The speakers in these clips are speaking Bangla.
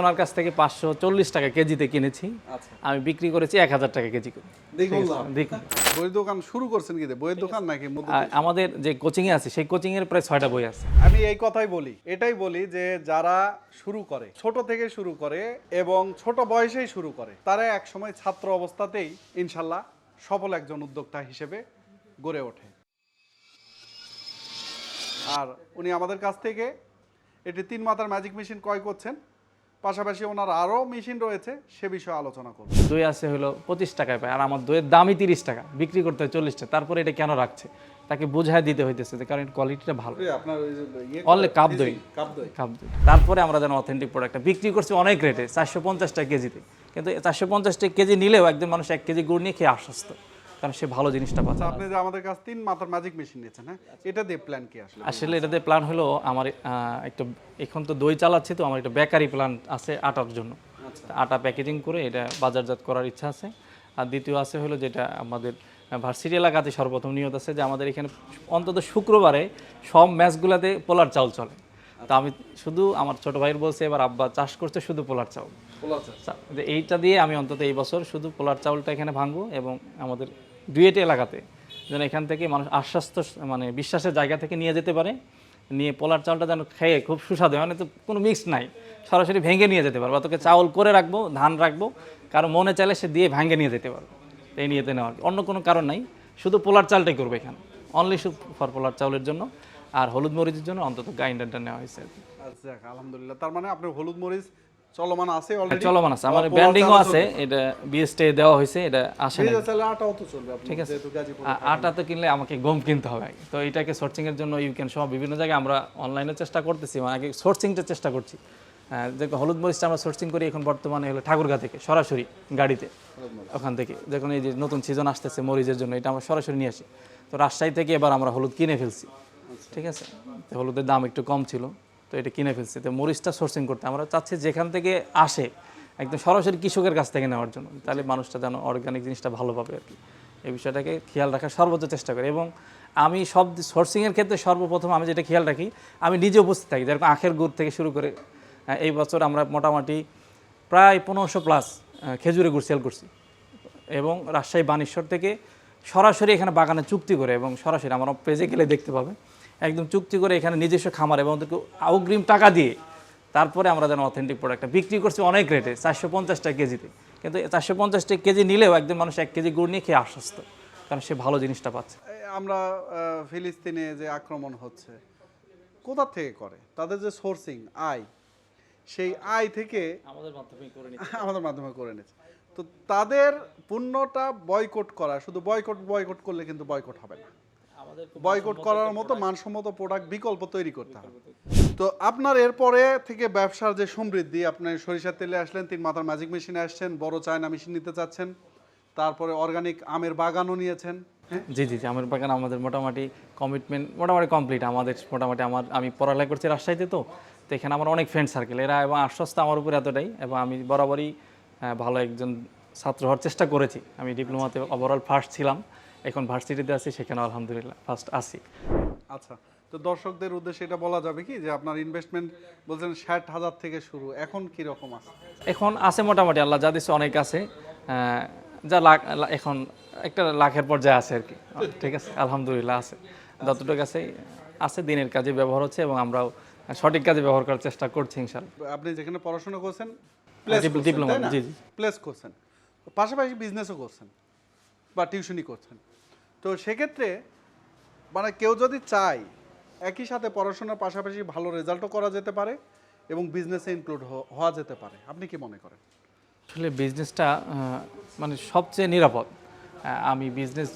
ওনার কাছ থেকে পাঁচশো চল্লিশ টাকা কেজিতে কিনেছি। আচ্ছা। আমি বিক্রি করেছি এক হাজার টাকা কেজি বইয়ের দোকান শুরু করছেন কি বইয়ের দোকান নাকি আমাদের যে কোচিংয়ে আছে সেই কোচিং এর প্রায় ছয়টা বই আছে। আমি এই কথাই বলি এটাই বলি যে যারা শুরু করে ছোট থেকে শুরু করে এবং ছোট বয়সেই শুরু করে তারা একসময় ছাত্র অবস্থাতেই ইনশাল্লাহ সফল একজন উদ্যোক্তা হিসেবে গড়ে ওঠে। আর উনি আমাদের কাছ থেকে এটি তিন মাথার ম্যাজিক মেশিন ক্রয় করছেন। পাশাপাশি ওনার আরও মেশিন রয়েছে সে বিষয়ে আলোচনা করব। দই আছে হলো পঁচিশ টাকায় পায় আর আমার দইয়ের দামই তিরিশ টাকা বিক্রি করতে হয় চল্লিশ টাকা তারপরে এটা কেন রাখছে? তাকে বোঝায় দিতে হইতেছে যে কারণ কোয়ালিটিটা ভালো। আপনার ইয়ে কাপ দই। কাপ দই। কাপ দই। তারপরে আমরা যেন অথেন্টিক প্রোডাক্টটা বিক্রি করছি অনেক রেটে চারশো পঞ্চাশ টাকা কেজিতে। কিন্তু চারশো পঞ্চাশ টাকা কেজি নিলেও একজন মানুষ এক কেজি গুড় নিয়ে খেয়ে আশ্বস্ত। কারণ সে ভালো জিনিসটা পাচ্ছে আপনি যে আমাদের কাছ তিন মাথার ম্যাজিক মেশিন নিয়েছেন হ্যাঁ? এটা দিয়ে প্ল্যান কি আসলে? আসলে এটাতে প্ল্যান হলো আমার একটা এখন তো দই চালাচ্ছি তো আমার একটা বেকারি প্ল্যান আছে আটার জন্য। আটা প্যাকেজিং করে এটা বাজারজাত করার ইচ্ছা আছে। আর দ্বিতীয় আছে হলো যেটা আমাদের ভার্সিটি এলাকাতে সর্বপ্রথম নিয়ত আছে যে আমাদের এখানে অন্তত শুক্রবারে সব ম্যাচগুলোতে পোলার চাউল চলে। তা আমি শুধু আমার ছোট ভাইয়ের বলছে এবার আব্বা চাষ করছে শুধু পোলার চাউল চা- যে এইটা দিয়ে আমি অন্তত এই বছর শুধু পোলার চাউলটা এখানে ভাঙবো এবং আমাদের ডুয়েট এলাকাতে, যেন এখান থেকে মানুষ আশ্বাস্ত মানে বিশ্বাসের জায়গা থেকে নিয়ে যেতে পারে, নিয়ে পোলার চালটা যেন খেয়ে খুব সুস্বাদু হয়। মানে তো কোনো মিক্স নাই, সরাসরি ভেঙে নিয়ে যেতে পারব। তোকে চাউল করে রাখব, ধান রাখব, কারও মনে চাইলে সে দিয়ে ভেঙে নিয়ে যেতে পারব। এই নিয়েতে নেওয়ার অন্য কোনো কারণ নাই, শুধু পোলার চালটাই করব এখানে। অনলি শুধু ফর পোলার চাউলের জন্য, আর হলুদ মরিচের জন্য অন্তত গ্রাইন্ডারটা নেওয়া হয়েছে আচ্ছা আলহামদুলিল্লাহ। তার মানে আপনার হলুদ মরিচ চলমান আছে অলরেডি চলমান আছে। আমার ব্র্যান্ডিংও আছে এটা বিএসটে দেওয়া হয়েছে এটা আসে না আটাও তো চলবে ঠিক আছে। আটা তো কিনলে আমাকে গম কিনতে হবে। তো এটাকে সোর্সিং এর জন্য ইউ ক্যান সব বিভিন্ন জায়গায় আমরা অনলাইনে চেষ্টা করতেছি। মানে আগে সোর্সিংটা চেষ্টা করছি। হ্যাঁ, দেখো হলুদ মরিচটা আমরা সোর্সিং করি এখন বর্তমানে হলো ঠাকুরগা থেকে সরাসরি গাড়িতে। ওখান থেকে। যখন এই যে নতুন সিজন আসতেছে মরিচের জন্য এটা আমরা সরাসরি নিয়ে আসি। তো রাজশাহী থেকে এবার আমরা হলুদ কিনে ফেলছি। ঠিক আছে? হলুদের দাম একটু কম ছিল। তো এটা কিনে ফেলছি। তো মরিচটা সোর্সিং করতে। আমরা চাচ্ছি যেখান থেকে আসে, একদম সরাসরি কৃষকের কাছ থেকে নেওয়ার জন্য। তাহলে মানুষটা যেন অর্গানিক জিনিসটা ভালো পাবে আর কি। এই বিষয়টাকে খেয়াল রাখার সর্বোচ্চ চেষ্টা করি। এবং আমি সব সোর্সিংয়ের ক্ষেত্রে সর্বপ্রথম আমি যেটা খেয়াল রাখি, আমি নিজে উপস্থিত থাকি। যেরকম আখের গুড় থেকে শুরু করে এই বছর আমরা মোটামুটি প্রায় পনেরোশো প্লাস খেজুরে গুড় সেল করছি। এবং রাজশাহী বানেশ্বর থেকে সরাসরি এখানে বাগানে চুক্তি করে এবং সরাসরি আমার পেজে গেলে দেখতে পাবে। একদম চুক্তি করে এখানে নিজস্ব খামার এবং ওদেরকে অগ্রিম টাকা দিয়ে তারপরে আমরা যেন অথেন্টিক প্রোডাক্টটা বিক্রি করছি অনেক রেটে চারশো পঞ্চাশটা কেজিতে। কিন্তু চারশো পঞ্চাশটা কেজি নিলেও একজন মানুষ এক কেজি গুড় নিয়ে খেয়ে আশ্বস্ত কারণ সে ভালো জিনিসটা পাচ্ছে। আমরা ফিলিস্তিনে যে আক্রমণ হচ্ছে কোথা থেকে করে? তাদের যে সোর্সিং আয় সেই আয় থেকে আমাদের মাধ্যমে করে আমাদের মাধ্যমে করে নিচ্ছে। তো তাদের পণ্যটা বয়কট করা শুধু বয়কট বয়কট করলে কিন্তু বয়কট হবে না। বয়কট করার মতো মানসম্মত প্রোডাক্ট বিকল্প তৈরি করতে হবে। তো আপনার এরপরে থেকে ব্যবসার যে সমৃদ্ধি আপনি সরিষার তেলে আসলেন তিন মাথার ম্যাজিক মেশিনে আসছেন বড় চায়না মেশিন নিতে চাচ্ছেন তারপরে অর্গানিক আমের বাগানও নিয়েছেন হ্যাঁ? জি জি জি আমের বাগান আমাদের মোটামুটি কমিটমেন্ট মোটামুটি কমপ্লিট আমাদের মোটামুটি আমার আমি পড়ালেখা করছি রাজশাহীতে তো তো এখানে আমার অনেক ফ্রেন্ড সার্কেল এরা এবং আশ্বস্ত আমার উপর এতটাই এবং আমি বরাবরই ভালো একজন ছাত্র হওয়ার চেষ্টা করেছি। আমি ডিপ্লোমাতে ওভারঅল ফার্স্ট ছিলাম। এখন ভার্সিটিতে আছি সেখানে আলহামদুলিল্লাহ ফার্স্ট আছি। আচ্ছা তো দর্শকদের উদ্দেশ্যে এটা বলা যাবে কি যে আপনার ইনভেস্টমেন্ট বলছেন ষাট হাজার থেকে শুরু এখন কি রকম আছে? এখন আছে মোটামুটি আল্লাহ যা দিচ্ছে অনেক আছে। যা লাখ এখন একটা লাখের পর্যায়ে আছে আর কি। ঠিক আছে আলহামদুলিল্লাহ আছে। যতটুকু আছে আছে দিনের কাজে ব্যবহার হচ্ছে এবং আমরাও সঠিক কাজে ব্যবহার করার চেষ্টা করছি ইনশাল্লাহ আপনি যেখানে পড়াশোনা করছেন ডিপ্লোমা, জি, জি। প্লেস করছেন। পাশাপাশি বিজনেসও করছেন বা টিউশনই করছেন। তো সেক্ষেত্রে মানে কেউ যদি চায় একই সাথে পড়াশোনার পাশাপাশি ভালো রেজাল্টও করা যেতে পারে এবং বিজনেসে ইনক্লুড হওয়া যেতে পারে। আপনি কি মনে করেন? আসলে বিজনেসটা মানে সবচেয়ে নিরাপদ। আমি বিজনেস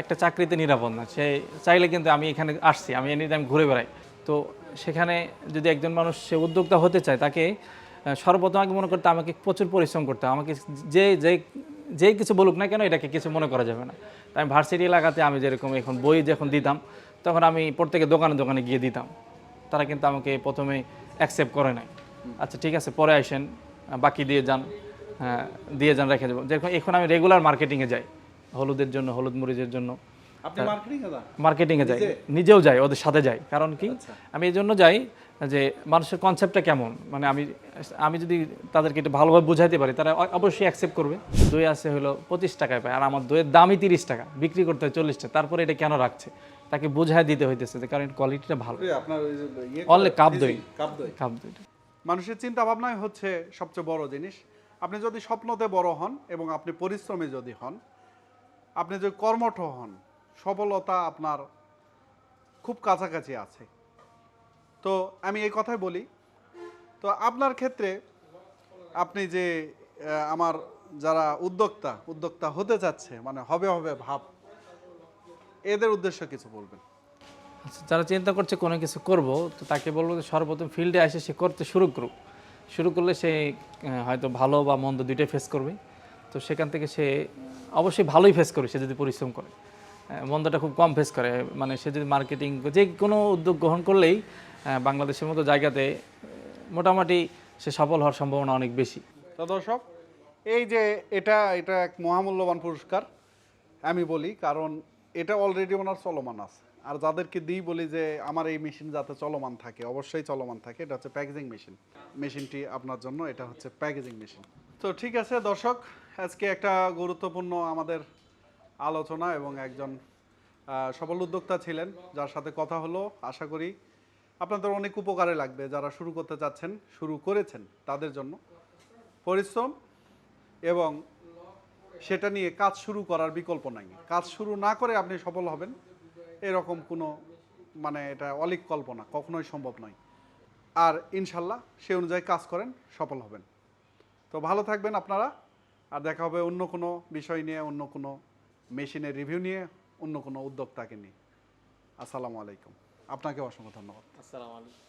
একটা চাকরিতে নিরাপদ না। সে চাইলে কিন্তু আমি এখানে আসছি, আমি এনি আমি ঘুরে বেড়াই। তো সেখানে যদি একজন মানুষ, সে উদ্যোক্তা হতে চায়, তাকে সর্বপ্রথম আগে মনে করতে আমাকে প্রচুর পরিশ্রম করতে হবে। আমাকে যে যে যেই কিছু বলুক না কেন এটাকে কিছু মনে করা যাবে না। তাই আমি ভার্সিটি এলাকাতে আমি যেরকম এখন বই যখন দিতাম তখন আমি প্রত্যেকের দোকানে দোকানে গিয়ে দিতাম। তারা কিন্তু আমাকে প্রথমে অ্যাকসেপ্ট করে নাই। আচ্ছা ঠিক আছে পরে আসেন বাকি দিয়ে যান হ্যাঁ, দিয়ে যান রেখে দেবো। যেরকম এখন আমি রেগুলার মার্কেটিংয়ে যাই হলুদের জন্য হলুদ মরিচের জন্য। মার্কেটিংয়ে যাই নিজেও যাই ওদের সাথে যাই। কারণ কি? আমি এই জন্য যাই যে মানুষের কনসেপ্টটা কেমন? মানে আমি আমি যদি তাদেরকে একটু ভালোভাবে বুঝাইতে পারি তারা অবশ্যই অ্যাকসেপ্ট করবে। দই আছে হলো পঁচিশ টাকায় পায় আর আমার দইয়ের দামই তিরিশ টাকা বিক্রি করতে হয় চল্লিশ টাকা। তারপরে এটা কেন রাখছে? তাকে বোঝায় দিতে হইতেছে যে কারণ কোয়ালিটিটা ভালো। ইয়ে করে, কাপ দই। কাপ দই। কাপ মানুষের চিন্তা ভাবনাই হচ্ছে সবচেয়ে বড় জিনিস। আপনি যদি স্বপ্নতে বড় হন এবং আপনি পরিশ্রমী যদি হন আপনি যদি কর্মঠ হন সফলতা আপনার খুব কাছাকাছি আছে। তো আমি এই কথাই বলি। তো আপনার ক্ষেত্রে আপনি যে আমার যারা উদ্যোক্তা উদ্যোক্তা হতে চাচ্ছে মানে হবে হবে ভাব, এদের উদ্দেশ্য কিছু বলবেন। আচ্ছা যারা চিন্তা করছে কোনো কিছু করব, তো তাকে বলব যে সর্বপ্রথম ফিল্ডে এসে সে করতে শুরু করুক। শুরু করলে সে হয়তো ভালো বা মন্দ দুইটাই ফেস করবে। তো সেখান থেকে সে অবশ্যই ভালোই ফেস করবে, সে যদি পরিশ্রম করে। মন্দটা খুব কম ফেস করে। মানে সে যদি মার্কেটিং যে কোনো উদ্যোগ গ্রহণ করলেই বাংলাদেশের মতো জায়গাতে মোটামুটি সে সফল হওয়ার সম্ভাবনা অনেক বেশি। তো দর্শক, এই যে এটা এটা এক মহামূল্যবান পুরস্কার, আমি বলি, কারণ এটা অলরেডি ওনার চলমান আছে। আর যাদেরকে দিই বলি যে, আমার এই মেশিন যাতে চলমান থাকে, অবশ্যই চলমান থাকে। এটা হচ্ছে প্যাকেজিং মেশিন মেশিনটি আপনার জন্য, এটা হচ্ছে প্যাকেজিং মেশিন তো ঠিক আছে দর্শক, আজকে একটা গুরুত্বপূর্ণ আমাদের আলোচনা এবং একজন সফল উদ্যোক্তা ছিলেন, যার সাথে কথা হলো, আশা করি আপনাদের অনেক উপকারে লাগবে। যারা শুরু করতে চাচ্ছেন, শুরু করেছেন তাদের জন্য পরিশ্রম এবং সেটা নিয়ে কাজ শুরু করার বিকল্প নাই। কাজ শুরু না করে আপনি সফল হবেন, এরকম কোনো মানে এটা অলিক কল্পনা কখনোই সম্ভব নয়। আর ইনশাল্লাহ সে অনুযায়ী কাজ করেন, সফল হবেন। তো ভালো থাকবেন আপনারা, আর দেখা হবে অন্য কোনো বিষয় নিয়ে, অন্য কোনো মেশিনের রিভিউ নিয়ে অন্য কোনো উদ্যোক্তাকে নিই আসসালামু আলাইকুম। আপনাকে অসংখ্য ধন্যবাদ। আসসালামু আলাইকুম।